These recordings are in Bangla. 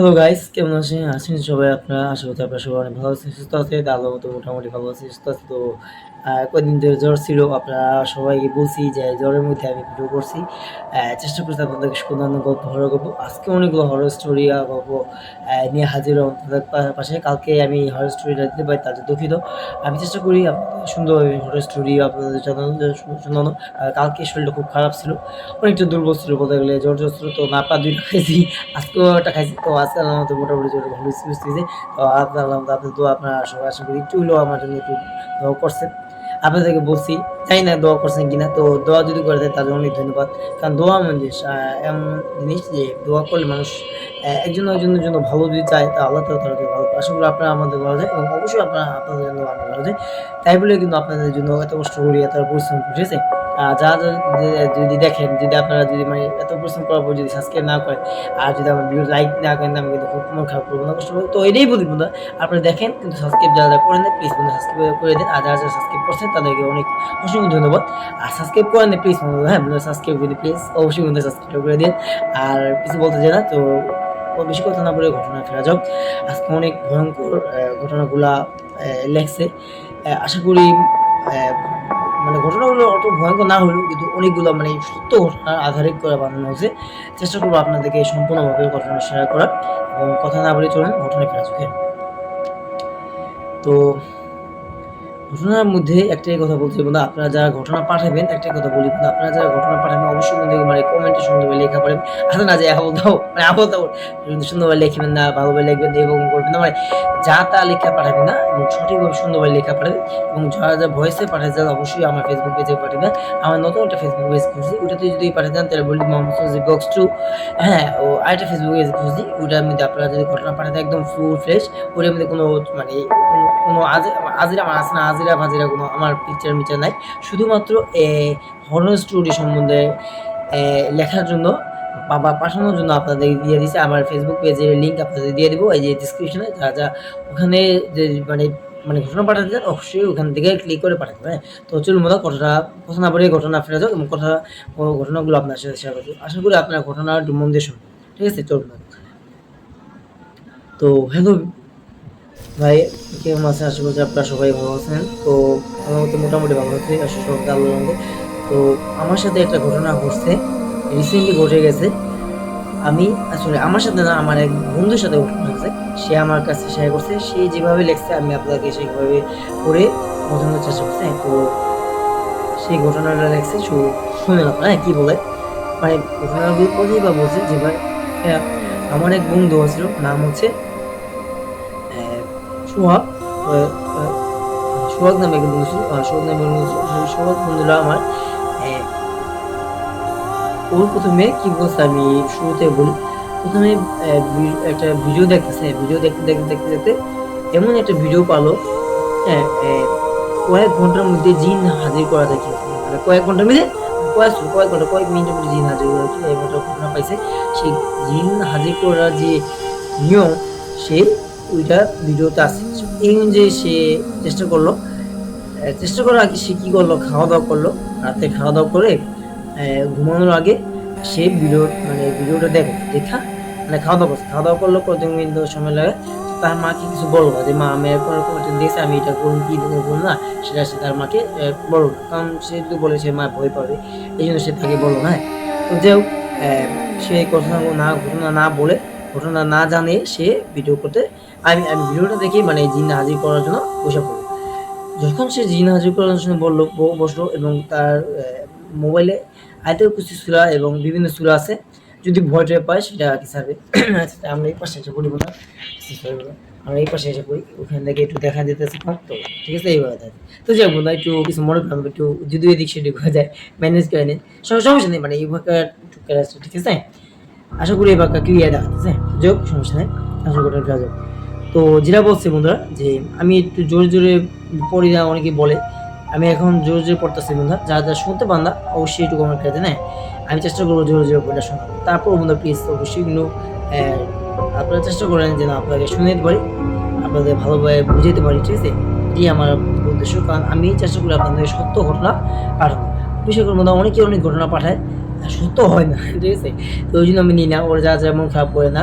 হ্যালো গাইস কেমন আছেন? আছেন সবাই আপনারা? আশা করছি আপনারা সবাই অনেক ভালো আছেন, সুস্থ আছে আল্লাহ মতো মোটামুটি ভালো আছে, সুস্থ আছে তো কয়েকদিন ধরে জ্বর ছিল, আপনারা সবাইকে বলছি যে জ্বরের মধ্যে আমি ভিডিও করছি। চেষ্টা করছি আপনাদেরকে সুন্দর গল্প হরর গল্প আজকে অনেকগুলো হরর স্টোরি গল্প নিয়ে হাজির পাশে কালকে আমি হরর স্টোরিটা দিতে পারি তাদের দুঃখিত। আমি চেষ্টা করি সুন্দরভাবে হরর স্টোরি আপনাদের জানানো কালকে শরীরটা খুব খারাপ ছিল, অনেকটা দুর্বল ছিল, বলতে গেলে জ্বর জ্বর ছিল, তো না পা দুইটা খাইছি, আজকেও একটা খাইছি। তো আজকে আল্লাহ মোটামুটি জ্বর ভালো সুস্থ হয়েছে তো আল্লাহ আপনাদের দোয়া আপনারা সবাই আশা করি একটু হলেও আমার জন্য একটু করছেন। আপনাদেরকে বলছি, জানি না দোয়া করছেন কিনা, তো দোয়া যদি করে দেয় তাহলে অনেক ধন্যবাদ কারণ দোয়া এমন জিনিস এমন জিনিস যে দোয়া করলে মানুষ একজন একজনের জন্য ভালো যদি চায়, তা আল্লাহ তালা তাদেরকে ভালো। আশা করি আপনারা আমাদের ভালো যায় এবং অবশ্যই আপনারা আপনাদের জন্য ভালো যায় তাই বলে কিন্তু আপনাদের জন্য এত কষ্ট করি, এত পরিশ্রম ঠিক আছে আর যা যা যদি দেখেন, যদি আপনারা যদি মানে এত পরিশ্রম করার পর যদি সাবস্ক্রাইব না করেন, আর যদি আমার ভিডিও লাইক না করেন, আমি কিন্তু খুব মন খারাপ করব না, কষ্ট করব। তো এটাই বলি বন্ধু আপনারা দেখেন, কিন্তু সাবস্ক্রাইব যারা যারা করেন প্লিজ বন্ধু সাবস্ক্রাইব করে দিন, আর যারা যারা সাবস্ক্রাইব করছেন, তাদেরকে অনেক অসংখ্য ধন্যবাদ। আর সাবস্ক্রাইব করেন প্লিজ বন্ধু হ্যাঁ বন্ধু সাবস্ক্রাইব করে প্লিজ অবশ্যই বন্ধু সাবস্ক্রাইব করে দিন। আর কিছু বলতে চাই না, তো বেশি কথা না বলে ঘটনা ফেরা যাও আজকে অনেক ভয়ঙ্কর ঘটনাগুলা লেখছে আশা করি মানে ঘটনাগুলো অত ভয়ঙ্কর না হলেও কিন্তু অনেকগুলো মানে সত্য ঘটনার আধারে করে বানানো হয়েছে চেষ্টা করব আপনাদেরকে সম্পূর্ণভাবে ঘটনা শেয়ার করার এবং কথা না বলে চলুন, ঘটনা ফেরা হ্যাঁ। তো ঘটনার মধ্যে একটাই কথা বলছি বন্ধু আপনারা যারা ঘটনা পাঠাবেন, একটাই কথা বলি বন্ধু আপনারা যারা ঘটনা পাঠাবেন, অবশ্যই বন্ধু মানে কমেন্টে সুন্দরভাবে লেখা পারেন আসলে না, যে আবল দাও মানে আবল দাও কিন্তু সুন্দরভাবে লিখবেন না, ভালোভাবে লিখবেন, এবং করবেন না মানে যা তা লেখা পাঠাবেন না, এবং সঠিকভাবে সুন্দরভাবে লেখা পাঠাবেন, এবং যারা যা ভয়েসে পাঠাতে চান, অবশ্যই আমার ফেসবুক পেজে পাঠাবেন। আমার নতুন একটা ফেসবুক পেজ খুঁজছি, ওটাতে যদি পাঠাতে চান, তাহলে বলি মোহাম্মদ সজিব বক্স টু হ্যাঁ ও আরেকটা ফেসবুক পেজ খুঁজছি, ওটার মধ্যে আপনারা যদি ঘটনা পাঠাতে একদম ফুল ফ্রেশ ওটার মধ্যে কোনো মানে কোনো- আজ- আজিরা আমার আছে না আজিরা ফাজিরা কোনো আমার পিকচার মিচার নাই। শুধুমাত্র হরর স্টোরি সম্বন্ধে লেখার জন্য বাবা পাঠানোর জন্য আপনাদের দিয়ে দিছে। আমার ফেসবুক পেজের লিঙ্ক আপনাদের দিয়ে দিব। এই যে ডিসক্রিপশনে যা যা ওখানে যে মানে মানে ঘটনা পাঠাতে চান, অবশ্যই ওখান থেকে ক্লিক করে পাঠাতে হ্যাঁ? তো চলুন মতো ঘটনা কথা না বলে ঘটনা ফেরা যাও এবং কথা ঘটনাগুলো আপনার সাথে শেয়ার করব আশা করি আপনার ঘটনা মন দিয়ে শুনুন ঠিক আছে, চলুন তো হ্যালো ভাই কেমন আছেন? আশা করছি আপনারা সবাই ভালো আছেন। তো আমার মতো মোটামুটি ভালো আছে। আশা সব আল্লাহ রহমতে। তো আমার সাথে একটা ঘটনা ঘটছে। রিসেন্টলি ঘটে গেছে। আমি আসলে আমার সাথে না আমার এক বন্ধুর সাথে ঘটনা হয়েছে। সে আমার কাছে শেয়ার করছে। সে যেভাবে লেখছে আমি আপনাকে সেইভাবে করে বোঝানোর চেষ্টা করছি। তো সেই ঘটনাটা লেখছে শু- শুনেন আপনারা হ্যাঁ, কী বলে? মানে ঘটনাগুলো কথাই বা বলছে যে ভাই হ্যাঁ, আমার এক বন্ধু ছিল নাম হচ্ছে সোহাগ সোহাগ নামে এক বন্ধু ছিল সোহাগ নামে সেই সোহাগ বন্ধুরা আমার ওর প্রথমে কি বলছে আমি শুরুতে বলি, প্রথমে একটা ভিডিও দেখতেছে, ভিডিও দেখতে দেখতে দেখতে দেখতে এমন একটা ভিডিও পালো হ্যাঁ কয়েক ঘণ্টার মধ্যে জিন হাজির করা কি মানে কয়েক ঘণ্টার মধ্যে, কয়েক কয়েক ঘণ্টা, কয়েক মিনিটের মধ্যে জিন হাজির করা এমন ঘটনা পাইছে, সেই জিন হাজির করার যে নিয়ম, সে ওইটা ভিডিওতে আছে এই অনুযায়ী সে চেষ্টা করল। চেষ্টা করার আগে সে কী করল? খাওয়া দাওয়া করল। রাতে খাওয়া দাওয়া করে ঘুমানোর আগে সে ভিডিও মানে ভিডিওটা দেখো, দেখা মানে খাওয়া দাওয়া করছে। খাওয়া দাওয়া করল কত মিনিট সময় লাগে। তার মাকে কিছু বলব যে, মা, আমি এরকম একটা আমি এটা করুন কি করুন না, সেটা সে তার মাকে বলব। কারণ সে যদি বলে সে মা, ভয় পাবে। এই জন্য সে তাকে বলব না তো যাই হোক সে ঘটনাগুলো না, ঘটনা না বলে ঘটনা না জানে সে ভিডিও করতে আমি আমি ভিডিওটা দেখি মানে জিন হাজির করার জন্য বসে পড়ল যখন সে জিন হাজির করার জন্য বলল বসল এবং তার মোবাইলে আয়তের কুচি সুরা এবং বিভিন্ন সুরা আছে যদি ভয় টয় পায় সেটা আর কি সেটা আমরা এই পাশে এসে পড়ি না আমরা এই পাশে এসে পড়ি ওখান থেকে একটু দেখা যেতেছে কম তো ঠিক আছে এইভাবে থাকে। তো যাই বন্ধুরা, একটু কিছু মনে করলাম একটু যদি এদিক সেদিক হয়ে যায় ম্যানেজ করে সম- সমস্যা নেই মানে এই ভাষা ঠিক আছে আশা করি এই ভাষা ক্লিয়ার দেখাচ্ছে। যাই হোক, সমস্যা নেই। আশা করি হোক। তো যেটা বলছে বন্ধুরা, যে আমি একটু জোরে জোরে পড়ি না অনেকে বলে। আমি এখন জোরে জোরে পড়তেছি বন্ধুরা। যারা যারা শুনতে পান না, অবশ্যই একটু কমেন্ট করে দেন হ্যাঁ? আমি চেষ্টা করব জোরে জোরে পড়া শোনা তারপর বন্ধুরা প্লিজ অবশ্যই কিন্তু আপনারা চেষ্টা করেন যেন আপনাকে শুনে দিতে পারি, আপনাদের ভালোভাবে বুঝাতে পারি, ঠিক আছে? এটি আমার উদ্দেশ্য। কারণ আমি চেষ্টা করি আপনাদের সত্য ঘটনা পাঠাবো বিশেষ করে মধ্যে অনেকে অনেক ঘটনা পাঠায় সত্য হয় না, ঠিক আছে? তো ওই জন্য আমি নিই না। ওরা যা যেমন খারাপ করে না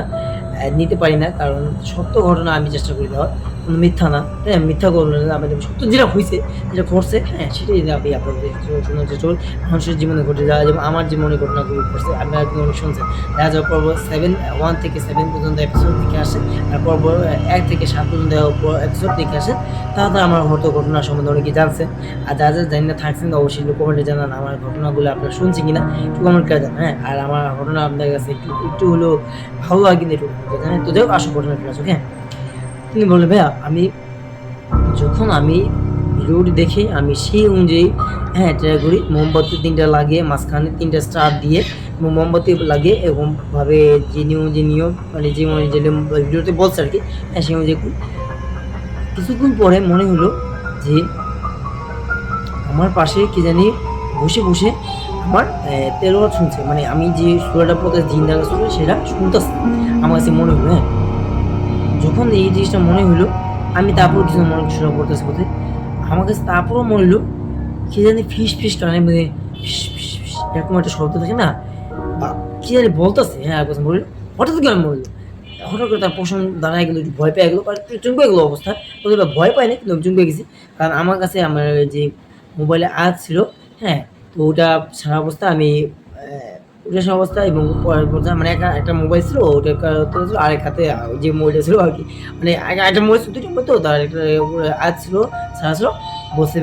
নিতে পারি না কারণ সত্য ঘটনা আমি চেষ্টা করি দেওয়ার। মিথ্যা না হ্যাঁ মিথ্যা ঘটনা না, সত্য যেটা হয়েছে যেটা ঘটছে হ্যাঁ সেটাই আমি আপনাদের শোনার চেষ্টা করি মানুষের জীবনে ঘটে যা যেমন আমার জীবনে ঘটনাগুলো ঘটছে আমি আর জীবনে শুনছেন দেখা যাওয়ার পর্ব সেভেন ওয়ান থেকে সেভেন পর্যন্ত এপিসোড দেখে আসে আর পর্ব এক থেকে সাত পর্যন্ত এপিসোড দেখে আসে তাহলে আমার হয়তো ঘটনা সম্বন্ধে অনেকে জানছেন আর যারা যারা জানি না থাকছেন অবশ্যই কমেন্টে জানান আমার ঘটনাগুলো আপনারা শুনছি কিনা একটু কমেন্ট করে জানান হ্যাঁ আর আমার ঘটনা আপনাদের কাছে একটু একটু হলেও ভালো লাগে কিন্তু একটু জানেন? তো যাই হোক আসো ঘটনা ফিরে আসো হ্যাঁ। তিনি বললেন, ভাইয়া, আমি যখন আমি ভিডিওটি দেখে, আমি সেই অনুযায়ী হ্যাঁ ট্রাই করি, মোমবাতি তিনটা লাগিয়ে, মাঝখানে তিনটা স্টার দিয়ে মোমবাতি লাগিয়ে এরকমভাবে যে নিয়ম যে নিয়ম মানে যে যে ভিডিওতে বলছে আর কি হ্যাঁ সেই অনুযায়ী। কিছুক্ষণ পরে মনে হলো যে আমার পাশে কি জানি বসে বসে আমার তেলোয়ার শুনছে মানে আমি যে সুরাটা পথে জিন্দা সুরা সেটা শুনতেছি আমার কাছে মনে হলো হ্যাঁ যখন এই জিনিসটা মনে হলো আমি তারপর কিছু মনে শুরু করতেছি পথে আমার কাছে তারপরও মনে হলো কি জানি ফিস ফিস কানে মানে এরকম একটা শব্দ থাকে না কি জানি বলতেছে হ্যাঁ একবার বলল, হঠাৎ করে আমি বলল হঠাৎ করে তার পোষণ দাঁড়ায় গেলো, একটু ভয় পেয়ে গেলো একটু চুমকে গেলো অবস্থা তবে ভয় পাই না কিন্তু আমি গেছি, কারণ আমার কাছে আমার যে মোবাইলে আজ ছিল হ্যাঁ তো ওটা সারা অবস্থা আমি ওটা অবস্থা এবং মানে একটা একটা মোবাইল ছিল, ওটা একটা ছিল আরেক হাতে যে মোবাইলটা ছিল আর কি। মানে একটা মোবাইল ছিল দুটো মোবাইল তো, তার একটা আজ ছিল সারা ছিল বসে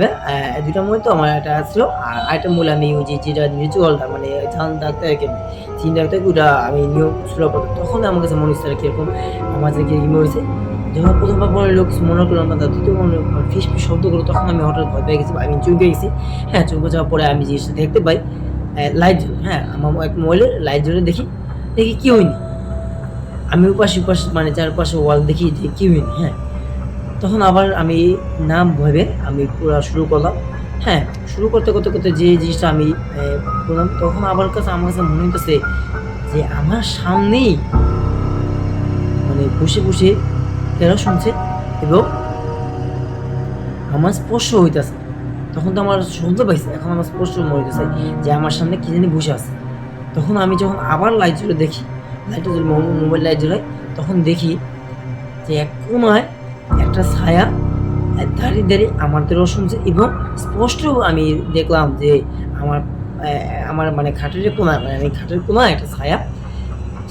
দুটা মোবাইল তো আমার একটা আজ ছিল, আর আরেকটা মোবাইল আমি যে যেটা রিচুয়ালটা মানে ধান ডাক্তার চিন ডাক্তার ওটা আমি নিয়োগ করতাম তখন আমার কাছে মনে হচ্ছে কীরকম আমার যে কি হয়েছে যখন প্রথমবার পরে লোক মনে করলাম না দ্বিতীয় মনে ফিস ফিস শব্দ করল, তখন আমি হঠাৎ ভয় পেয়ে গেছি আমি চুমকে গেছি। হ্যাঁ চুমকে যাওয়ার পরে আমি জিনিসটা দেখতে পাই। লাইট জ্বলে হ্যাঁ আমার এক মোবাইলের লাইট জ্বলে দেখি দেখি কি হয়নি। আমি উপাস উপাস মানে চারপাশে ওয়াল দেখি যে কি হয়নি হ্যাঁ। তখন আবার আমি নাম ভেবে আমি পুরো শুরু করলাম হ্যাঁ শুরু করতে করতে করতে যে জিনিসটা আমি করলাম, তখন আবার কাছে, আমার কাছে মনে হইতেছে যে আমার সামনেই মানে বসে বসে এরা শুনছে এবং আমার স্পর্শ হইতেছে। তখন তো আমার শুনতে পাইছে, এখন আমার স্পষ্ট মনে হইতেছে যে আমার সামনে কি জানি বসে আছে। তখন আমি যখন আবার লাইট জ্বলে দেখি লাইট জ্বলে মোবাইল লাইট জ্বলাই তখন দেখি যে এক কোনায় একটা ছায়া দাঁড়িয়ে দাঁড়িয়ে আমার দিকেও শুনছে এবং স্পষ্ট আমি দেখলাম যে আমার আমার মানে খাটের কোনায় মানে আমি খাটের কোনায় একটা ছায়া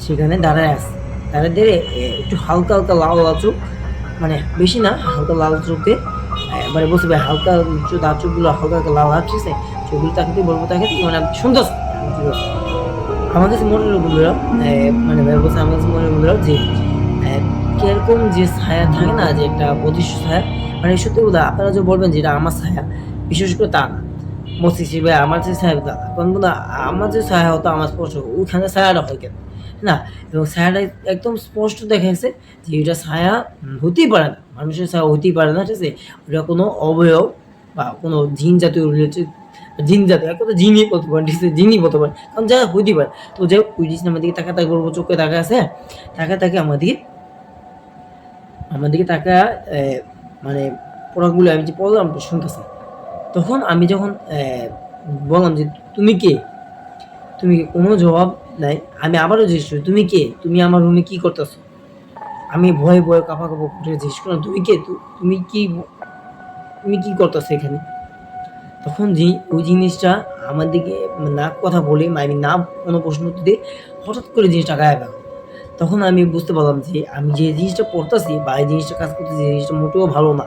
সেখানে দাঁড়ায় আছে। দাঁড়িয়ে দাঁড়িয়ে একটু হালকা হালকা লাল লাল চোখ মানে বেশি না, হালকা লাল চোখে মানে বলতে পারি হালকা তার চোখগুলো হালকা হালকা লাল ঠিক চোখগুলো তাকাতে বলব তাকাতে মানে বলছি। আমার কাছে মনে হলো বন্ধুরা মানে ভাই বলছে আমার কাছে মনে হলো বন্ধুরা যে কীরকম যে ছায়া থাকে না, যে একটা অদৃশ্য ছায়া মানে সত্যি কথা, আপনারা যে বলবেন যে এটা আমার ছায়া, বিশেষ করে তা না। মস্তিষ্ক ভাই, আমার যে ছায়া না। কারণ বন্ধু আমার যে ছায়া হতো, আমার স্পর্শ ওখানে ছায়াটা হয় কেন? না, এবং ছায়াটা একদম স্পষ্ট দেখা গেছে যে এটা ছায়া হতেই পারে না। মানুষের ছায়া হতেই পারে না, ঠিক আছে? ওটা কোনো অবয়ব বা কোনো জিন জাতীয় রিলেটেড জিন জাতীয়, এক কথা জিনই বলতে পারেন, ঠিক আছে? জিনই বলতে পারেন, কারণ যা হতেই পারে। তো যাই হোক, ওই জিনিস আমার তাকা তাকা করব চোখে তাকা আছে তাকা তাকে দিকে আমার দিকে তাকা মানে পড়াগুলো আমি যে পড়লাম শুনতেছি তখন আমি যখন বললাম যে, তুমি কে? তুমি কোনো জবাব নাই? আমি আবারও জিজ্ঞেস করি, তুমি কে? তুমি আমার রুমে কি করতেছো? আমি ভয়ে ভয়ে কাপা কাপা করে জিজ্ঞেস করলাম, তুমি কে? তুমি কি তুমি কি করতেছো এখানে? তখন যে ওই জিনিসটা আমার দিকে না কথা বলে আমি না কোনো প্রশ্ন দিয়ে হঠাৎ করে জিনিসটা গায়ে গেল তখন আমি বুঝতে পারলাম যে আমি যে জিনিসটা পড়তেছি বা এই জিনিসটা কাজ করতেছি জিনিসটা মোটেও ভালো না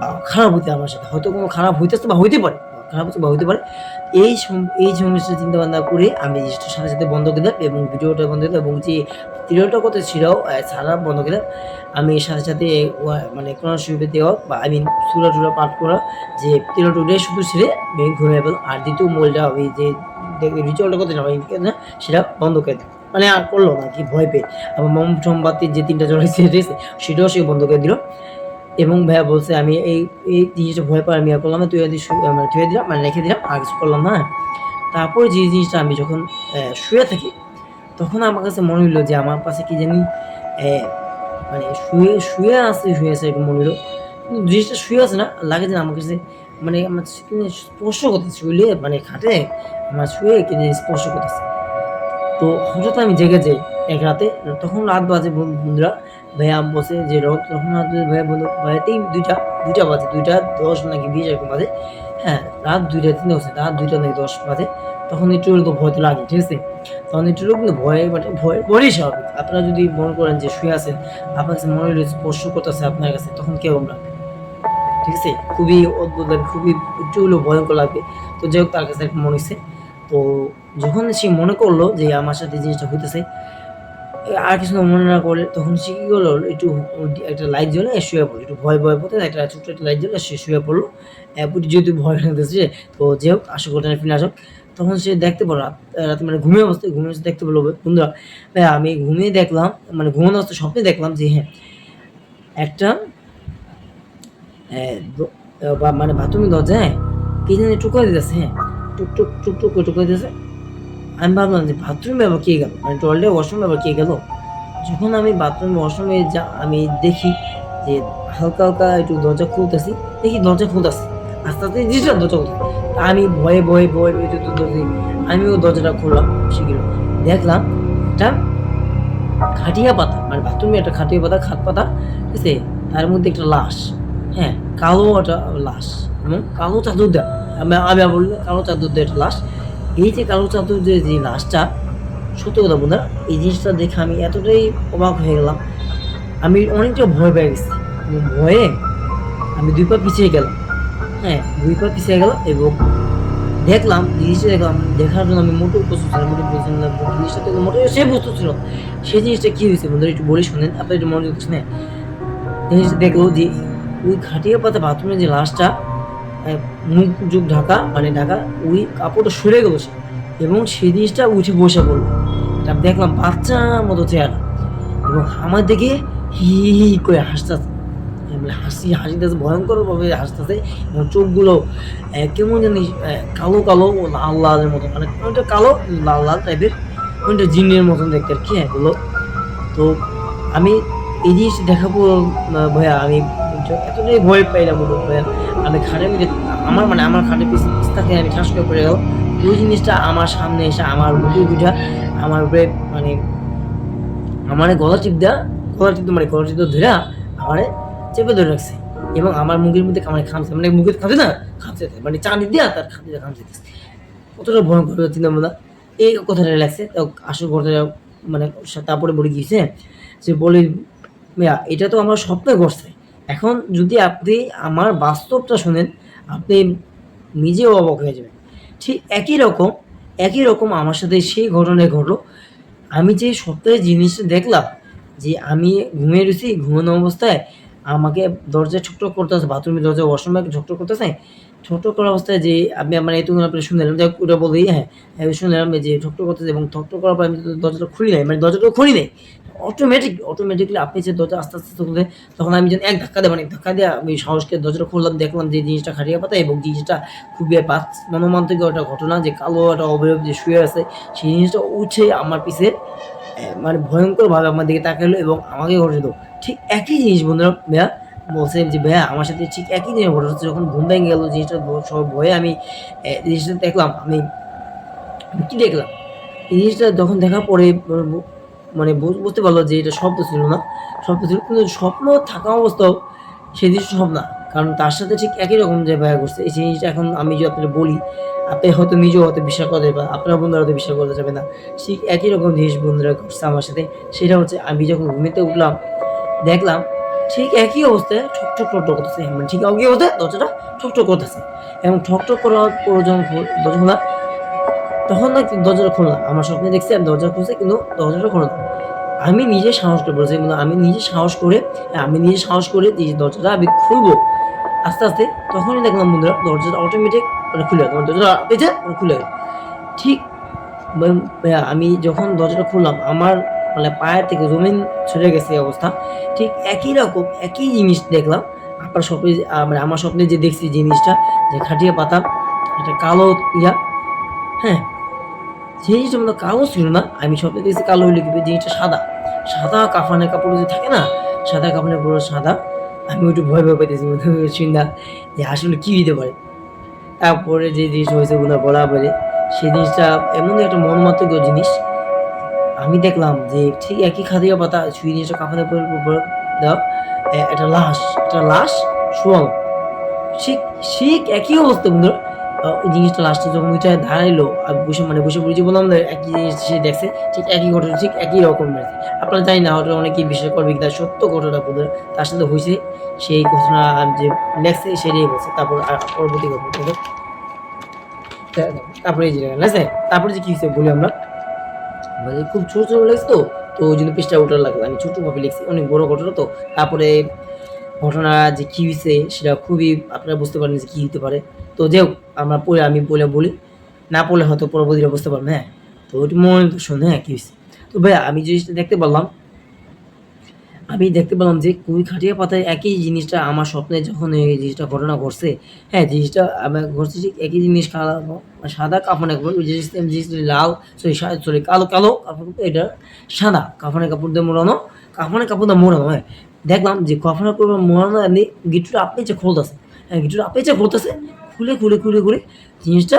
বা খারাপ হতে আমার সাথে। হয়তো কোনো খারাপ হইতেছে বা হইতে পারে খারাপ হচ্ছে বা হইতে পারে। এই এই সমস্যা চিন্তা ভাবনা করে আমি জিনিসটা সাথে সাথে বন্ধ করে দিলাম এবং ভিডিওটা বন্ধ করে দিলাম এবং যে ভিডিওটা কত আহ, ছাড়া বন্ধ করে দিলাম আমি সাথে সাথে মানে কোনো সুবিধা দেওয়া বা আই মিন সুরা পাঠ করা যে তেরো টুরে শুধু ছেড়ে আমি ঘুমিয়ে পেলাম আর দ্বিতীয় মোবাইলটা ওই যে রিচুয়ালটা করতে না না সেটা বন্ধ করে দিল মানে আর করল না কি ভয় পেয়ে। আবার মোম মোমবাতির যে তিনটা রয়েছে সেটাও সে বন্ধ করে দিল। এবং ভাইয়া বলছে, আমি এই এই জিনিসটা ভয় পাই আমি আর করলাম না, তুই মানে তুই দিলাম মানে রেখে দিলাম, আর কিছু করলাম না। তারপর যে জিনিসটা আমি যখন শুয়ে থাকি, তখন আমার কাছে মনে হলো যে আমার পাশে কি জানি মানে শুয়ে শুয়ে আছে শুয়ে আছে এরকম মনে হলো জিনিসটা শুয়ে আছে না, লাগে যে আমার কাছে মানে আমার স্পর্শ করতেছে শুইলে মানে খাটে, আমার শুয়ে কি জানি স্পর্শ করতেছে। তো হঠাৎ আমি জেগে যাই এক রাতে, তখন রাত বাজে বন- বন্ধুরা ভাইয়া বসে যে তখন ভাইয়া বলল ভাইয়া তিন দুইটা দুইটা বাজে, দুইটা দশ নাকি বিশ এরকম বাজে। হ্যাঁ রাত দুইটা তিনটে বসে রাত দুইটা নাকি দশ বাজে। তখন একটু তো ভয় তো লাগে, ঠিক আছে? তখন একটু কিন্তু ভয় মানে ভয়, ভয়ই স্বাভাবিক। আপনারা যদি মনে করেন যে শুয়ে আছেন, আপনার কাছে মনে হলো স্পর্শ করতেছে আপনার কাছে, তখন কেমন লাগবে ঠিক আছে? খুবই অদ্ভুত লাগবে খুবই একটু হলেও ভয়ঙ্কর লাগবে তো যাই হোক, তার কাছে একটা মনে হয়েছে তো যখন সে মনে করল যে আমার সাথে জিনিসটা হইতেছে আর কিছু মনে না করলে তখন সে কী করল? একটু, একটা লাইট জ্বলে শুয়ে পড়ল। একটু ভয় ভয় পড়তে একটা ছোট্ট একটা লাইট জ্বলে সে শুয়ে পড়ল। এরপর যেহেতু ভয় লাগতেছে, তো যে হোক আসো ঘটনা ফিরে আসুক। তখন সে দেখতে পেল রাত মানে ঘুমিয়ে অবস্থায় ঘুমিয়ে অবস্থায় দেখতে পেল বন্ধুরা, ভাই, আমি ঘুমিয়ে দেখলাম মানে ঘুমানো অবস্থায় স্বপ্নে দেখলাম যে হ্যাঁ একটা বা মানে বাথরুমের দরজায় কে জানি টুকা দিতেছে হ্যাঁ টুক টুক টুক টুক করে টুকা দিতেছে। আমি ভাবলাম যে বাথরুমে আবার কে গেল? মানে টয়লেটে ওয়াশরুমে আবার কে গেল? যখন আমি বাথরুম ওয়াশরুমে যা, আমি দেখি যে হালকা হালকা একটু দরজা খুলতেছি, দেখি দরজা খুলতেছি। আস্তে আস্তে জিনিসটা দরজা খুলতে তা আমি ভয়ে ভয়ে ভয়ে ভয়ে একটু দরজা আমিও দরজাটা খুললাম শিখিল দেখলাম একটা খাটিয়া পাতা মানে বাথরুমে একটা খাটিয়া পাতা, খাট পাতা, ঠিক আছে? তার মধ্যে একটা লাশ হ্যাঁ কালো একটা লাশ এবং কালো চাদর দেওয়া। আমি আমি বললে কালো চাদর দেওয়া একটা লাশ। এই যে কালো চাদর দিয়ে যে লাশটা, সত্য কথা বন্ধুরা, এই জিনিসটা দেখে আমি এতটাই অবাক হয়ে গেলাম। আমি অনেকটা ভয় পেয়ে গেছি। ভয়ে আমি দুই পা পিছিয়ে গেলাম। হ্যাঁ দুই পা পিছিয়ে গেলাম এবং দেখলাম, জিনিসটা দেখলাম, দেখার জন্য আমি মোটেও প্রস্তুত ছিলাম মোটেও প্রস্তুত ছিলাম না। জিনিসটা দেখলাম মোটেও সে প্রস্তুত ছিল সেই জিনিসটা কী হয়েছে বন্ধুরা, একটু বলে শুনেন আপনি একটু মনোযোগ দিচ্ছেন হ্যাঁ জিনিসটা দেখল যে, ওই খাটিয়া পাতা বাথরুমের যে লাশটা মুখ যুগ ঢাকা মানে ঢাকা, ওই কাপড়টা সরে গেল সে। এবং সেই জিনিসটা উঠে বসে পড়ল। এটা দেখলাম বাচ্চার মতো চেহারা। এবং আমার দিকে হি হি করে হাসতেছে। মানে হাসি হাসিতেছে ভয়ঙ্করভাবে হাসতেছে এবং চোখগুলো কেমন জানি কালো কালো লাল, লালের মতো। মানে ওইটা কালো, লাল লাল টাইপের ওইটা জিনের মতন দেখতে আর কি হ্যাঁ এগুলো তো আমি এই জিনিসটা দেখাবো ভাইয়া। আমি এতটাই ভয় পাইলাম ভাইয়া আমি খাটে আমার মানে আমার খাটে পিস্তা খেয়ে আমি ঠাস করে ওই জিনিসটা আমার সামনে এসে আমার বুকে পিঠা আমার উপরে মানে আমার গলা টিপ দেওয়া গলা টিপ মানে গলা টিপ ধরে আমার চেপে ধরে রাখছে। এবং আমার মুখের মধ্যে মানে খামছে মানে মুখে খামছে না, খামছে মানে চাঁদি দিয়া তার খামছে খামছে কতটা ভয়ঙ্কর চিন্তা ভাবনা এই কথাটা লাগছে, তো আসল কথাটা মানে তারপরে বলে গিয়েছে যে বলে এটা তো আমার স্বপ্নে ঘটছে এখন যদি আপনি আমার বাস্তবটা শুনেন আপনি নিজেও অবাক হয়ে যাবেন। ঠিক একই রকম একই রকম আমার সাথে সেই ঘটনায় ঘটলো। আমি যে সপ্তাহে জিনিসটা দেখলাম যে আমি ঘুমিয়ে রয়েছি ঘুমানো অবস্থায় আমাকে দরজায় ঠকঠক করতেছে বাথরুমের দরজা ওয়াশরুমে ঠকঠক করতেছে ঠকঠক করা অবস্থায় যে আমি আমার এতক্ষণ আপনি শুনলাম হোক, ওটা বলি হ্যাঁ শুনলাম যে ঠকঠক করতেছে এবং ঠকঠক করার পর আমি দরজাটা খুলি নাই মানে দরজাটা খুলি নাই। অটোমেটিক অটোমেটিকলি আপনি যে দরজা আস্তে আস্তে খুলে তখন আমি যেন এক ধাক্কা দেয় মানে ধাক্কা দিয়ে আমি সাহসকে দরজাটা খুললাম, দেখলাম যে জিনিসটা খাটিয়ে পাতা এবং জিনিসটা খুবই পাঁচ মনোমান্তিক একটা ঘটনা, যে কালো একটা অবয়ব যে শুয়ে আছে, সেই জিনিসটা উঠে আমার পিছে মানে ভয়ঙ্করভাবে আমার দিকে তাকালো এবং আমাকে ঘটে দিল। ঠিক একই জিনিস বন্ধুরা, ভাইয়া, বলছে যে, ভাইয়া, আমার সাথে ঠিক একই জিনিস ঘটে হচ্ছে, যখন ঘুম ভেঙে গেলো, জিনিসটা সব ভয়ে আমি জিনিসটা দেখলাম আমি কী দেখলাম? এই জিনিসটা যখন দেখার পরে মানে বুঝতে পারল যে এটা স্বপ্ন ছিল না। স্বপ্ন ছিল, কিন্তু স্বপ্ন থাকা অবস্থাও সেই জিনিসটা স্বপ্ন না। কারণ তার সাথে ঠিক একই রকম যে ভাইয়া করছে। এই জিনিসটা এখন আমি যদি আপনাকে বলি, আপনি হয়তো নিজেও হয়তো বিশ্বাস করতে বা আপনার বন্ধুরা হয়তো বিশ্বাস করতে যাবে না। ঠিক একই রকম জিনিস বন্ধুরা করছে আমার সাথে। সেটা হচ্ছে আমি যখন ঘুমিতে উঠলাম, দেখলাম ঠিক একই অবস্থায় ঠক ঠক ঠক ঠক করতেছে। মানে ঠিক একই অবস্থায় দরজাটা ঠক ঠক করতেছে। এবং ঠক ঠক করার পর যখন খোল- দরজা তখন না দরজাটা খুললাম আমার স্বপ্নে দেখছি আমি দরজা খুলছে কিন্তু দরজাটা খুললাম আমি নিজে সাহস করে বলেছি কিন্তু আমি নিজে সাহস করে হ্যাঁ, আমি নিজে সাহস করে যে দরজাটা আমি খুলবো। আস্তে আস্তে তখনই দেখলাম বন্ধুরা দরজাটা অটোমেটিক মানে খুলে গেল। দরজাটা পেয়েছে খুলে গেল। ঠিক আমি যখন দরজাটা খুললাম আমার মানে পায়ের থেকে জমিন ছড়ে গেছে এই অবস্থা। ঠিক একই রকম একই জিনিস দেখলাম। আপনার স্বপ্নে মানে আমার স্বপ্নে যে দেখছি জিনিসটা যে খাটিয়া পাতা একটা কালো ইয়া হ্যাঁ সেই জিনিসটা হয় কালো ছিল না, আমি স্বপ্নে দেখছি কালো হলে কি জিনিসটা সাদা। সাদা কাফানের কাপড় যে থাকে না, সাদা কাফানের পুরো সাদা। আমি একটু ভয় ভয় পাইতেছি চিন্তা যে আসলে কী দিতে পারে। তারপরে যে জিনিস হয়েছে ওগুলো বলা বলে সেই জিনিসটা এমনই একটা মর্মান্তিক জিনিস। আমি দেখলাম যে ঠিক একই খাদিয়া পাতা শুয়ে জিনিসটা কাফনের উপর দাও একটা লাশ একটা লাশ শোয়ানো ঠিক ঠিক একই অবস্থা বন্ধুরা। ওই জিনিসটা লাস্টে যখন ওইটা দাঁড়াইলো, আর বসে মানে বসে বসে বললাম না একই জিনিস সে দেখছে, ঠিক একই ঘটনা, ঠিক একই রকম হয়েছে আপনারা জানি না ওটা অনেকেই বিশ্বাস করবে কিন্তু সত্য ঘটনা বন্ধুরা তার সাথে হয়েছে, সেই ঘটনা যে লেখছে সেটাই বলছে, তারপর পরবর্তী ঘটনা তারপরে এই যে লেখছে তারপরে যে কি হয়েছে বলি আমরা? মানে খুব ছোট ছোট লেখছে তো তো ওই জন্য পৃষ্ঠা ওঠার লাগল, আমি ছোট ভাবে লিখছি, অনেক বড় ঘটনা তো। তারপরে ঘটনা যে কি হয়েছে, সেটা খুবই আপনারা বুঝতে পারেন যে কি হতে পারে। তো হোক, আমরা পড়ে, আমি বলে বলি, না পড়লে হয়তো পরবর্তীটা বুঝতে পারবেন হ্যাঁ? তো ওইটি মনে শুনে হ্যাঁ কি হয়েছে? তো ভাইয়া, আমি জিনিসটা দেখতে পারলাম, আমি দেখতে পেলাম যে কুই খাটিয়া পাতায় একই জিনিসটা আমার স্বপ্নে যখন এই জিনিসটা ঘটনা ঘটছে হ্যাঁ জিনিসটা আমার ঘটছে ঠিক একই জিনিস, কালা- সাদা কাফনে কাপড়, ওই জিনিস জিনিসটা লাল, সরি সরি, কালো কালো কাপড়, এটা সাদা কাফনের কাপড় দিয়ে মোড়ানো, কাফনের কাপড় দিয়ে মোড়ানো হ্যাঁ। দেখলাম যে কাফনের কাপড় মোড়ানো, এমনি গিটুটা আপনি যে খুলতেছে হ্যাঁ গিটুটা আপনি যে খুলতেছে খুলে খুলে খুলে খুলে জিনিসটা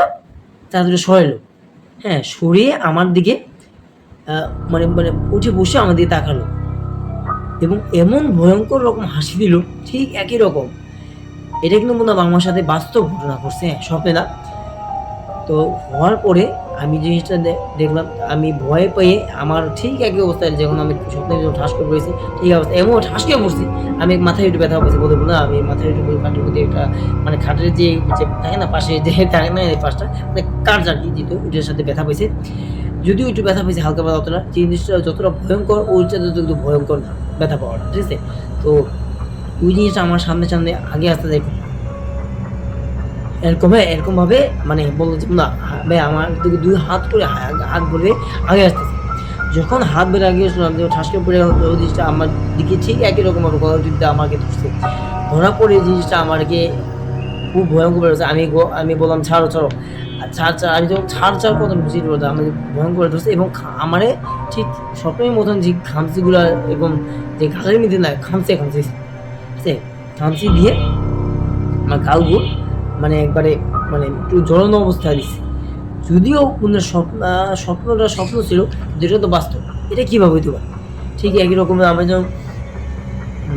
তাড়াতাড়ি সরাইলো হ্যাঁ সরিয়ে আমার দিকে মানে মানে উঠে বসে আমার দিকে তাকালো। এবং এমন ভয়ঙ্কর রকম হাসি দিল, ঠিক একই রকম। এটা কিন্তু মনে আমার সাথে বাস্তব ঘটনা করছে হ্যাঁ স্বপ্নে না। তো হওয়ার পরে আমি জিনিসটা দেখলাম, আমি ভয় পেয়ে আমার ঠিক একই অবস্থায় যখন আমি স্বপ্নে যখন ঠাস করে পড়েছি ঠিক অবস্থা, এমন ঠাসকে পড়ছি। আমি মাথায় একটু ব্যথা পেয়েছি বলতে না, আমি মাথায় একটু কাঠের মধ্যে একটা মানে খাটের যে থাকে না, পাশে যে থাকে না, এই পাশটা মানে কাঠ আর কি যেত ওইটার সাথে ব্যথা পেয়েছে যদিও একটু ব্যথা পেয়েছে হালকা ব্যথা অতটা, জিনিসটা যতটা ভয়ঙ্কর ওইটা তত কিন্তু ভয়ঙ্কর না, ব্যথা পাওয়াটা, ঠিক আছে? তো ওই জিনিসটা আমার সামনে সামনে আগে আসতে দেখো এরকম এরকম ভাবে মানে বলল যে, না, ভাই, আমার দিকে দুই হাত করে হাত ধরে আগে আসতেছে যখন হাত ধরে আগে আসলাম যে ঠাসকে পড়ে ওই জিনিসটা আমার দিকে ঠিক একই রকম ভাবে গলা টিপতে আমাকে ধরছে। ধরা পড়ে জিনিসটা আমাকে খুব ভয়ঙ্কর বেরোচ্ছে আমি আমি বললাম, ছাড়ো ছাড়ো। ছাড় ছাড়, আমি যখন ছাড় ছাড় কথা বুঝিয়ে বলতে আমি ভয়ঙ্কর ধরছে। এবং আমারে ঠিক স্বপ্নের মতন যে খামচিগুলো এবং যে ঘাসের মধ্যে না ঠিক আছে খামচি দিয়ে আমার গালগুলো মানে একবারে মানে একটু জড়ানো অবস্থায় দিচ্ছে যদিও কোনো স্বপ্ন স্বপ্নটা স্বপ্ন ছিল যেটা তো বাস্তব এটা কীভাবে হইতে পারে ঠিক একই রকমের আমি যখন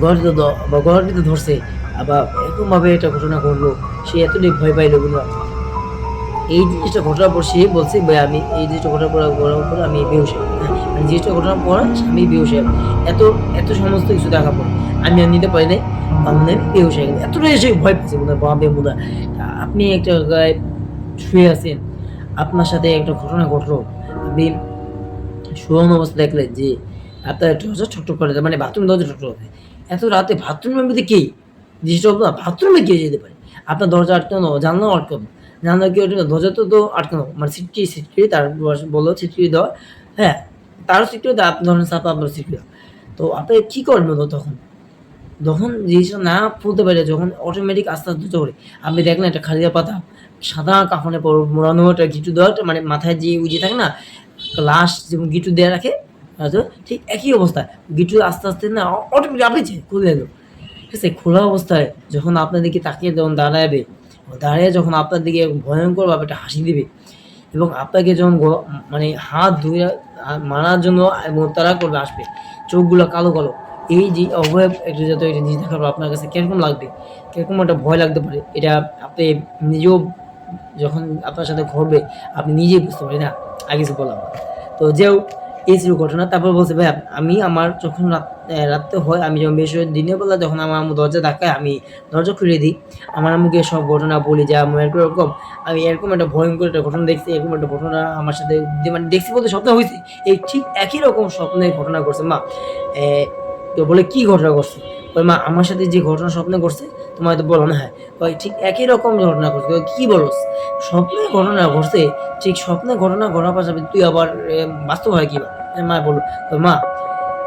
গড়িতে বা গড়িতে ধরছে আবার এরকমভাবে একটা ঘটনা ঘটলো সে এতটাই ভয় পাইলো বললাম এই জিনিসটা ঘটনার পর সে বলছে ভাই আমি এই জিনিসটা ঘটনার পর ঘটনার পর আমি হই। হ্যাঁ, মানে জিনিসটা ঘটনার পর আমি হই। এত এত সমস্ত কিছু দেখার পর আমি আর নিতে পারি নাই আমি বেহুশ হয়ে এতটাই সে ভয় পেয়েছে মনে হয় মনে হয়। আপনি একটা জায়গায় শুয়ে আছেন, আপনার সাথে একটা ঘটনা ঘটলো। আপনি শোয়ানো অবস্থা দেখলেন যে আপনার একটা দরজা ঠকঠক করে মানে বাথরুম দরজা ঠকঠক করে এত রাতে বাথরুমের মধ্যে কে? জিনিসটা বাথরুমে কে যেতে পারে? আপনার দরজা আটকানো, জানলা আটকানো, জানলা কি ওটা দরজা তো তো আটকানো মানে সিটকি সিটকি তার বলল সিটকি দেওয়া হ্যাঁ তারও সিটকি দেওয়া, আপনি ধরেন সাপ আপনার সিটকি দেওয়া। তো আপনি কী করবেন তখন? যখন জিনিসটা না ফুলতে পারে, যখন অটোমেটিক আস্তে আস্তে চলে, আপনি দেখলেন একটা খালিয়া পাতা সাদা কাফনে মোড়ানো একটা গিটু দেওয়া মানে মাথায় যে উজে থাকে না লাশ যেমন গিটু দেওয়া রাখে ঠিক একই অবস্থায় গিটু আস্তে আস্তে না অটোমেটিক আপনি খুলে এলো। ঠিক আছে, খোলা অবস্থায় যখন আপনার দিকে তাকিয়ে যখন দাঁড়াবে, দাঁড়িয়ে যখন আপনার দিকে ভয়ঙ্করভাবে একটা হাসি দিবে এবং আপনাকে যখন মানে হাত ধুয়ে মারার জন্য এবং তারা করবে, আসবে, চোখগুলো কালো কালো এই যে অবয়ব একটা যত এটা জিনিস দেখার পর আপনার কাছে কীরকম লাগবে? কীরকম একটা ভয় লাগতে পারে? এটা আপনি নিজেও যখন আপনার সাথে ঘটবে, আপনি নিজেই বুঝতে পারেন না আগে কিছু বললাম তো যেও এই ছিল ঘটনা। তারপর বলছে, ভাই, আমি আমার যখন রাত রাত্রে হয়, আমি যখন বেশ দিনের বেলা যখন আমার আম্মু দরজা ধাক্কায়, আমি দরজা খুলে দিই। আমার আম্মুকে সব ঘটনা বলি, যে আমি এরকম এরকম। আমি এরকম একটা ভয়ঙ্কর একটা ঘটনা দেখছি, এরকম একটা ঘটনা আমার সাথে মানে দেখছি বলতে স্বপ্ন হয়েছে এই ঠিক একই রকম স্বপ্নের ঘটনা ঘটছে, মা। তো বলে কি ঘটনা ঘটছে? ওই মা আমার সাথে যে ঘটনা স্বপ্নে ঘটছে তোমার হয়তো বলো না হ্যাঁ। ওই ঠিক একই রকম ঘটনা ঘটছে। কি বলস? স্বপ্নে ঘটনা ঘটছে ঠিক স্বপ্নে ঘটনা ঘটার পাশাপাশি তুই আবার বাস্তব হয় কি মা কই, মা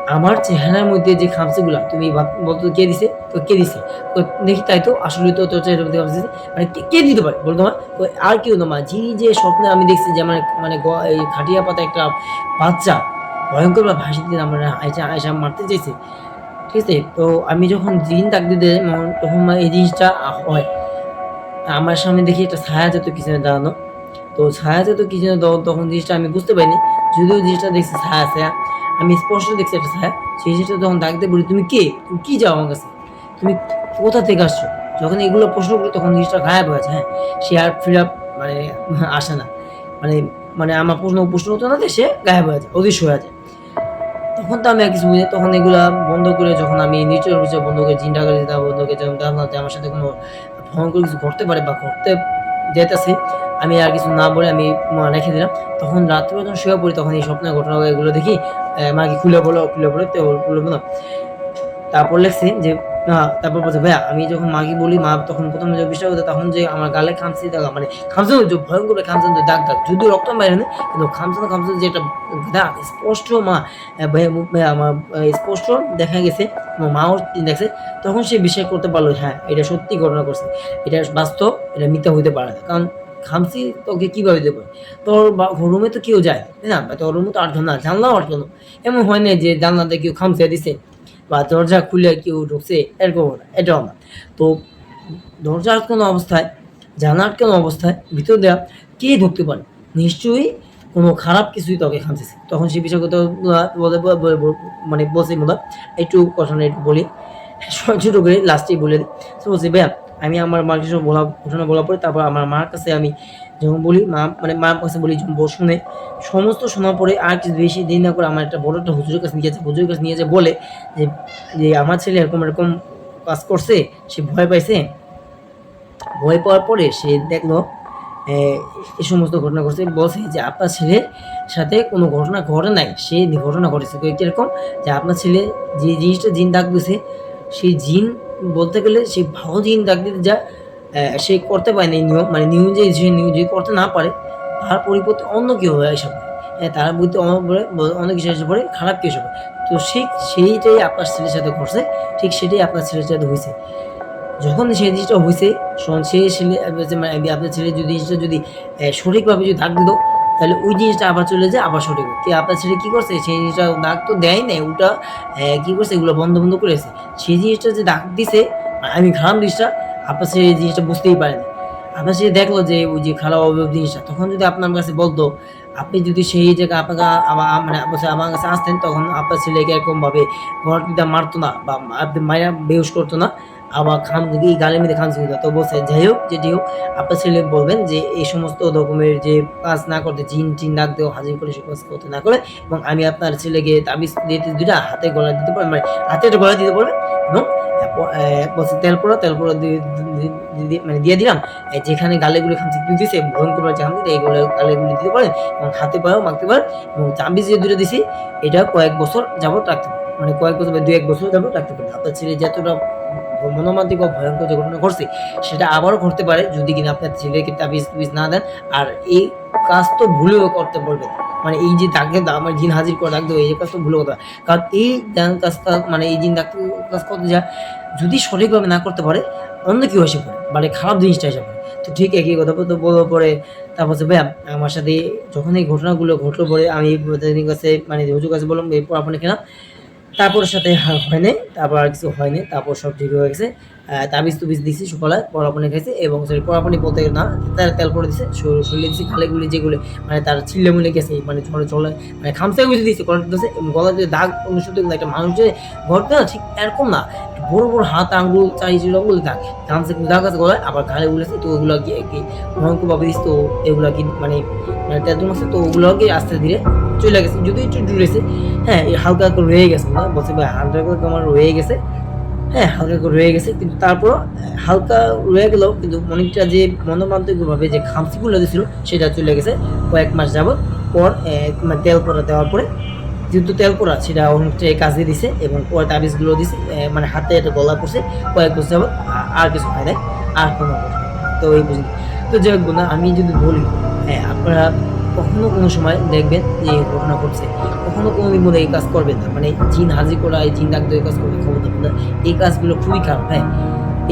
আমার চেহারার মধ্যে যে খামচিগুলা তুমি বলতো কে দিছে? তো কে দিছে? তো দেখি তাই তো আসলে তো তোর চেহারার মধ্যে দিছে। মানে কে- কে দিতে পারে? বলতো মা। তো আর কেউ না মা যে স্বপ্নে আমি দেখছি যে আমার মানে খাটিয়া পাতা একটা বাচ্চা ভয়ঙ্কর বা ভাসি দিয়ে আমার আয়সা আয়সা মারতে চাইছে। ঠিক আছে? তো আমি যখন দিন তাক দিতে তখন এই জিনিসটা হয়। আমার সামনে দেখি একটা ছায়া জাতীয় কিছু দাঁড়ানো। তো ছায়া জাতীয় কিছু তখন জিনিসটা আমি বুঝতে পারিনি। যদিও জিনিসটা দেখছি ছায়া ছায়া। আমি স্পষ্ট দেখছি একটা ছায়া। সেই জিনিসটা তখন ডাকতে বলি, তুমি কে? তুমি কী যাও আমার কাছে? তুমি কোথা থেকে আসছো? যখন এগুলো প্রশ্ন করি, তখন জিনিসটা গায়েব হয়েছে হ্যাঁ সে আর ফিরে মানে আসে না। মানে মানে আমার প্রশ্ন প্রশ্ন হতো না যে সে গায়েব হয়ে যায়, অদৃশ্য হয়ে যায়। তখন তো আমি আর কিছু বুঝি তখন এগুলো বন্ধ করে যখন আমি নিচের বুঝে বন্ধ করে চিন্তা করে দিতাম বন্ধ করে যখন জানলাম যে আমার সাথে কোনো ভয়ঙ্কর কিছু ঘটতে পারে বা ঘটতে যেতেছে আমি আর কিছু না বলে আমি রেখে দিলাম। তখন রাত্রে যখন শুয়ে পড়ি তখন এই স্বপ্নের ঘটনা এগুলো দেখি আহ, মাকে খুলে বলো খুলে বলো তো খুলে বলো। তারপর লেখছি যে না তারপর বলছে, ভাইয়া, আমি যখন মাকে বলি, মা তখন প্রথমে যে বিষয় হতো তখন যে আমার গালে খামসি দাগ মানে খামসানো যে ভয়ঙ্কর খামসানো দাগ দাগ, যদিও রক্ত বাইরে না কিন্তু খামসানো খামসানো যে একটা দাগ স্পষ্ট মা ভাইয়া ভাইয়া, আমার স্পষ্ট দেখা গেছে, আমার মাও দেখছে, তখন সে বিশ্বাস করতে পারল হ্যাঁ এটা সত্যি ঘটনা করছে এটা বাস্তব, এটা মিথ্যা হইতে পারে না, কারণ খামসি তোকে কীভাবে দেবো তোর রুমে তো কেউ যায় না? তোর রুমে তো আটকানো না, জানলাও আটকানো এমন হয় না যে জানলাতে কেউ খামসিয়া দিছে বা দরজা খুলে কেউ ঢুকছে, এরকম না, এটাও না। তো দরজা আটকানো অবস্থায় জানা আটকানো অবস্থায়, ভিতর দেওয়া কে ঢুকতে পারে? নিশ্চয়ই কোনো খারাপ কিছুই তোকে খামতেছে। তখন সে বিষয় কথা বলে, বলে- বলে- বলে- মানে বলছে, মোদা, একটু কথা একটু বলি। ছোটো করে লাস্টেই বলে দিই বলছি, ভাইয়া, আমি আমার মার কিছু বলা ঘটনা বলার পরে তারপর আমার মার কাছে আমি যখন বলি মা মানে মার কাছে বলি যখন বউ শুনে সমস্ত শোনার পরে আর কিছু বেশি দিন না করে আমার একটা বড় একটা হুজুরের কাছে নিয়ে যাচ্ছে হুজুরের কাছে নিয়ে যে বলে যে আমার ছেলে এরকম এরকম কাজ করছে সে ভয় পাইছে। ভয় পাওয়ার পরে সে দেখল এ, সমস্ত ঘটনা ঘটছে। বলছে যে আপনার ছেলের সাথে কোনো ঘটনা ঘটে নাই সে ঘটনা ঘটেছে। তো কীরকম যে আপনার ছেলে যে জিনিসটা জিন ডাক দিছে সেই জিন বলতে গেলে সে ভালো জিন ডাক দিতে যা সে করতে পারে না নিয়ম মানে নিয়ম যে সে যদি করতে না পারে, তার পরিবর্তে অন্য কেউ হয় এসব হ্যাঁ তার বুঝতে অন্য কিছু এসে পড়ে, খারাপ কিছু পড়ে। তো সেই সেইটাই আপনার ছেলের সাথে ঘটছে ঠিক সেটাই আপনার ছেলের সাথে হয়েছে যখন সেই জিনিসটা হয়েছে সেই ছেলে মানে আপনার ছেলে যদি, জিনিসটা যদি সঠিকভাবে যদি দাগ দিত তাহলে ওই জিনিসটা আবার চলে যায়, আবার সঠিক কি আপনার ছেলে কী করছে? সেই জিনিসটা দাগ তো দেয় নাই ওটা কী করছে? এগুলো বন্ধ বন্ধ করেছে। সেই জিনিসটা যে দাগ দিছে আমি খারাপ জিনিসটা আপনার এই জিনিসটা বুঝতেই পারেনি। আপনার সে দেখল যে ওই যে খারাপ অভাব জিনিসটা, তখন যদি আপনার কাছে বলতো, আপনি যদি সেই জায়গায় আপনাকে মানে আমার কাছে আসতেন, তখন আপনার ছেলেকে এরকমভাবে ঘর দিতে মারতো না বা আপনি মায়া বেউস করতো না, আবার খান এই গালের মধ্যে খান ছিল, তো বলছে, যাই হোক যেটি হোক, আপনার ছেলে বলবেন যে এই সমস্ত রকমের যে কাজ না করতে, জিন টিন ডাক দেওয়া হাজির করে সে কাজ করতে না করে, এবং আমি আপনার ছেলেকে তাবিজ দিতে দুটা হাতে গলা দিতে পারবেন মানে হাতে একটা গলা দিতে পারবেন এবং বলছে তেল পোড়া তেল পোড়া মানে দিয়ে দিলাম। যেখানে গালেগুলো খামচি দিতেছে ভয়ঙ্কর যে খামচি এইগুলো গালেগুলো দিতে পারেন এবং হাতে পায়েও মাখতে পারেন এবং তাবিজ যে দুটো দিছি, এটা কয়েক বছর যাবত রাখতে মানে কয়েক বছর বা দু এক বছর যাবত রাখতে পারেন আপনার ছেলে যতটা মনোমান্তিক বা ভয়ঙ্কর যে ঘটনা ঘটছে, সেটা আবারও ঘটতে পারে যদি কিনা আপনার ছেলেকে তাবিজ তাবিজ না দেন। আর এই কাজ তো ভুলেও করতে বলবেন মানে এই যে ডাকে আমার জিন হাজির করে দেবো এই কাজ তো ভুলে কথা। কারণ এই কাজটা মানে এই জিন ডাক্তার কাজ করতে যায় যদি সঠিকভাবে না করতে পারে, অন্য কেউ এসে পড়ে মানে খারাপ জিনিসটা এসে পড়ে। তো ঠিক একই কথা তো বলার পরে, তারপর ভাইয়া আমার সাথে যখন এই ঘটনাগুলো ঘটলো পরে আমি কাছে মানে হুজুর কাছে বললাম, এই আপনি কেনা তারপর সাথে হা- হয়নি, তারপর আর কিছু হয়নি, তারপর সব ঠিক হয়ে গেছে। তাবিজ তুবিজ দিছি সকালে পড়াপনি খাইছে এবং সরি পড়াপনি বলতে না তার তেল করে দিছে শরীর- দিছে, খালে গুলি যেগুলো মানে তার ছিল্লে মুলে গেছে মানে চলে চলে মানে খামসা গুলি দিছে করে দিতেছে এবং গলা যে দাগ অনুষ্ঠিত একটা মানুষ যে ঘটবে না, ঠিক এরকম না। বড় বড় হাত আঙ্গুল চিরগুলো দাগ খামসা কিন্তু দাগ আছে গলায়, আবার ঘাড়ে উলেছে তো ওগুলো কি কি ভয়ঙ্করভাবে দিচ্ছে তো, এগুলো কি মানে মানে তেল আছে তো ওগুলোকে আস্তে ধীরে চলে গেছে, যদি একটু জুড়েছে হ্যাঁ হালকা করে রয়ে গেছে না বলছে ভাই, হালকা করে আমার রয়ে গেছে হ্যাঁ হালকা করে রয়ে গেছে, কিন্তু তারপর হালকা রয়ে গেলেও কিন্তু অনেকটা যে মনোমান্তিকভাবে যে খামসিগুলো দিয়েছিল সেটা চলে গেছে, কয়েক মাস যাবত পর মানে তেল পোড়া দেওয়ার পরে যেহেতু তেল পোড়া, সেটা অনেকটা কাজে দিছে এবং পরে তাবিজগুলো দিছে মানে হাতে একটা গলা পড়ছে কয়েক বছর যাবত আর কিছু হয় নাই, আর কোনো তো এই বুঝলি। তো যাই হোক আমি যদি বলি হ্যাঁ আপনারা কখনো কোনো সময় দেখবেন যে ঘটনা ঘটছে, কখনো কোনো দিন মনে এই কাজ করবেন না। মানে জিন হাজির করা, এই জিন ডাক্তার এই কাজ করবে না এই কাজগুলো খুবই খারাপ হ্যাঁ?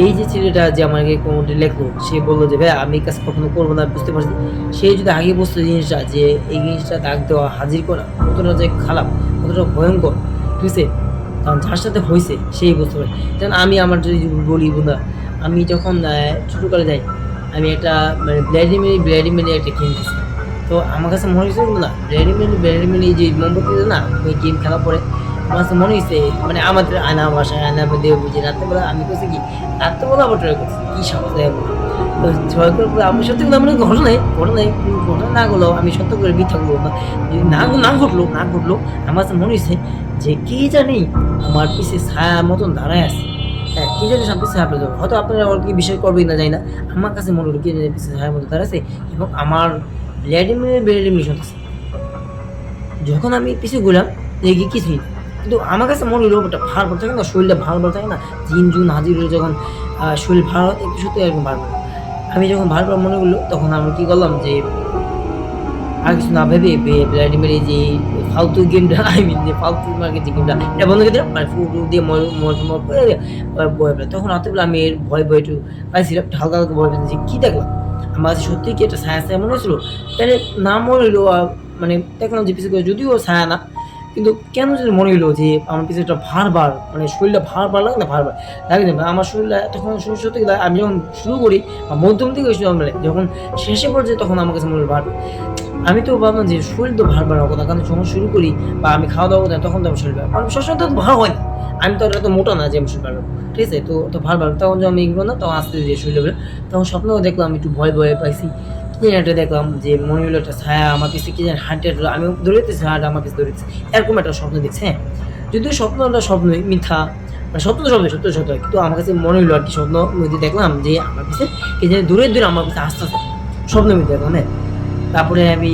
এই যে ছেলেটা যে আমাকে কোনোটি লেখলো, সে বলল যে ভাই আমি কাজ কখনো করব না, বুঝতে পারছি সে যদি আগে বুঝতো জিনিসটা যে, এই জিনিসটা দাগ দেওয়া হাজির করা কতটা যে খারাপ, কতটা ভয়ঙ্কর, ঠিক আছে? কারণ যার সাথে হয়েছে, সেই বুঝতে পারে। যেমন আমি আমার যদি বলি, বন্ধুরা, আমি যখন ছোটোকালে যাই, আমি একটা মানে ব্লাডি মেরি ব্লাডি মেরি একটা কিনতেছি তো আমার কাছে মনে হয়েছে না রেডিমেড এই যে মোমবাতি না, ওই গেম খেলা পরে আমার কাছে মনে হয়েছে মানে আমাদের আয়না বাসায়, আয়না মধ্যে বুঝি, রাত্রেবেলা আমি করছি কি, রাত্রেবেলা আবার ট্রাই করছি, কী সাহস দেয়। তো ছয় করে পরে আমি সত্যি কথা মানে ঘটনায় ঘটনায় ঘটনা না গেলেও আমি সত্য করে মিথ্যা করব না। না না ঘটলো না ঘটলো, আমার কাছে মনে হয়েছে যে কি জানি আমার পিছে ছায়া মতন দাঁড়ায় আছে। হ্যাঁ কি জানি সব পিছিয়ে আপনাদের হয়তো আপনারা ওর কি বিষয় করবেন না জানি না। আমার কাছে মনে হলো কি জানি পিছিয়ে ছায়ার মতো দাঁড়াচ্ছে এবং আমার ল্যাডিমিনের বেডিমিনি শুনতেছে যখন আমি পিছিয়ে ঘুরলাম দেখি কিছুই না। কিন্তু আমার কাছে মনে হলো ওটা ভার ভালো থাকে না শরীরটা ভালো ভালো থাকে না জিন জুন হাজির হলে যখন শরীর ভালো একটু সত্যি এরকম ভালো আমি যখন ভালো ভালো মনে করল তখন আমি কি করলাম যে আর কিছু না ভেবে ব্লাডিমের যে ফালতু গেমটা আই মিন যে ফালতু মার্কেট যে গেমটা এটা বন্ধ করে দিলাম মানে ফুটু দিয়ে ভয় পেলাম তখন বেলা আমি এর ভয় ভয় একটু পাইছিলাম হালকা হালকা ভয় যে কী দেখলাম? আমার সত্যি কি একটা ছায়া ছায়া মনে হয়েছিল? তাহলে না মনে আহ, মানে দেখলাম যে পিছিয়ে যদিও ছায়া না কিন্তু কেন যদি মনে হইল যে আমার পিছনে একটা ভার মানে শরীরটা ভার বার লাগে না ভার বার। লাগে না আমার শরীরটা তখন সত্যি কথা, আমি যখন শুরু করি বা মধ্যম থেকে শুরু মানে যখন শেষে পর্যায়ে তখন আমার কাছে মনে হলো ভার। আমি তো ভাবলাম যে শরীর তো ভার বাড়ার কথা কারণ যখন শুরু করি বা আমি খাওয়া দাওয়া করতাম তখন তো আমার শরীর ভার কারণ সবসময় তো ভার হয় না। আমি তো এত মোটা না যে আমি শরীর বাড়াবো ঠিক আছে তো তো ভার বাড়াবো তখন যখন আমি এগুলো না তখন আস্তে ধীরে শরীর তখন স্বপ্নেও দেখলাম একটু ভয় ভয় পাইছি। একটা দেখলাম যে মনে একটা ছায়া আমার পিছনে কি জানি হাঁটে আমি দৌড়েতেছি হাঁটা আমার পিছনে দৌড়েছে এরকম একটা স্বপ্ন দেখছি হ্যাঁ? যদিও স্বপ্নটা স্বপ্নই মিথ্যা। মানে স্বপ্ন স্বপ্ন সত্য সত্য। কিন্তু আমার কাছে মনে হলো আর কি স্বপ্ন মধ্যে দেখলাম যে আমার পিছনে কি জানি দূরে দূরে আমার পিছনে আস্তে আস্তে স্বপ্নের মধ্যে দেখলাম হ্যাঁ? তারপরে আমি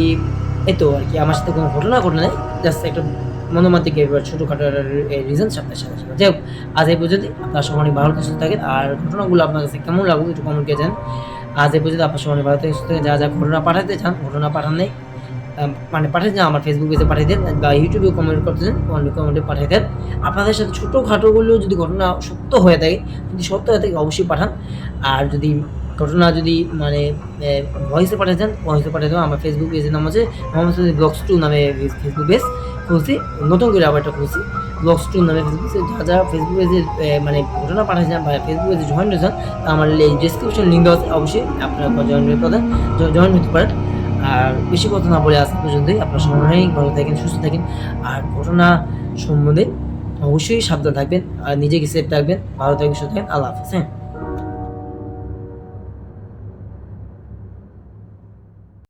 এই তো আর কি, আমার সাথে কোনো ঘটনা ঘটনা নেই জাস্ট একটা মনোমাতিক এবার ছোটোখাটো রিজন আপনার সাথে সাথে যাই হোক, আজ এই পর্যন্ত আপনার অনেক ভালো সুস্থ থাকেন। আর ঘটনাগুলো আপনার কাছে কেমন লাগল একটু কমেন্ট করে জান আজ এই পর্যন্ত আপনার সবাই ভারতের থাকেন যা যা ঘটনা পাঠাতে চান ঘটনা পাঠান নেই। মানে পাঠিয়ে দেন, আমার ফেসবুক পেজে পাঠিয়ে দেন বা ইউটিউবে কমেন্ট করতে দেন কমেন্টে পাঠিয়ে দেন। আপনাদের সাথে ছোটোখাটোগুলো যদি ঘটনা সত্য হয়ে থাকে, যদি সত্য হয়ে থাকে, অবশ্যই পাঠান। আর যদি ঘটনা যদি মানে ভয়েসে পাঠিয়ে দেন ভয়েসে পাঠিয়ে দেবো আমার ফেসবুক পেজের নাম আছে, মোহাম্মদ ব্লগস টু নামে ফেসবুক পেজ খুলছি নতুন করে আবার একটা খুলছি ব্লগস টু নামে ফেসবুক পেজ যা যা ফেসবুক পেজে মানে ঘটনা পাঠাচ্ছেন বা ফেসবুক পেজে জয়েন হয়েছেন তা আমার এই ডিসক্রিপশন লিঙ্ক দেওয়া অবশ্যই আপনারা জয়েন হতে পারেন জয়েন হতে পারেন। আর বেশি কথা না বলে আজ পর্যন্তই, আপনার অনেক ভালো থাকেন সুস্থ থাকেন। আর ঘটনা সম্বন্ধে অবশ্যই সাবধান থাকবেন, আর নিজেকে সেফ থাকবেন ভালো থাকবেন সুস্থ থাকবেন আল্লাহ হাফিজ হ্যাঁ।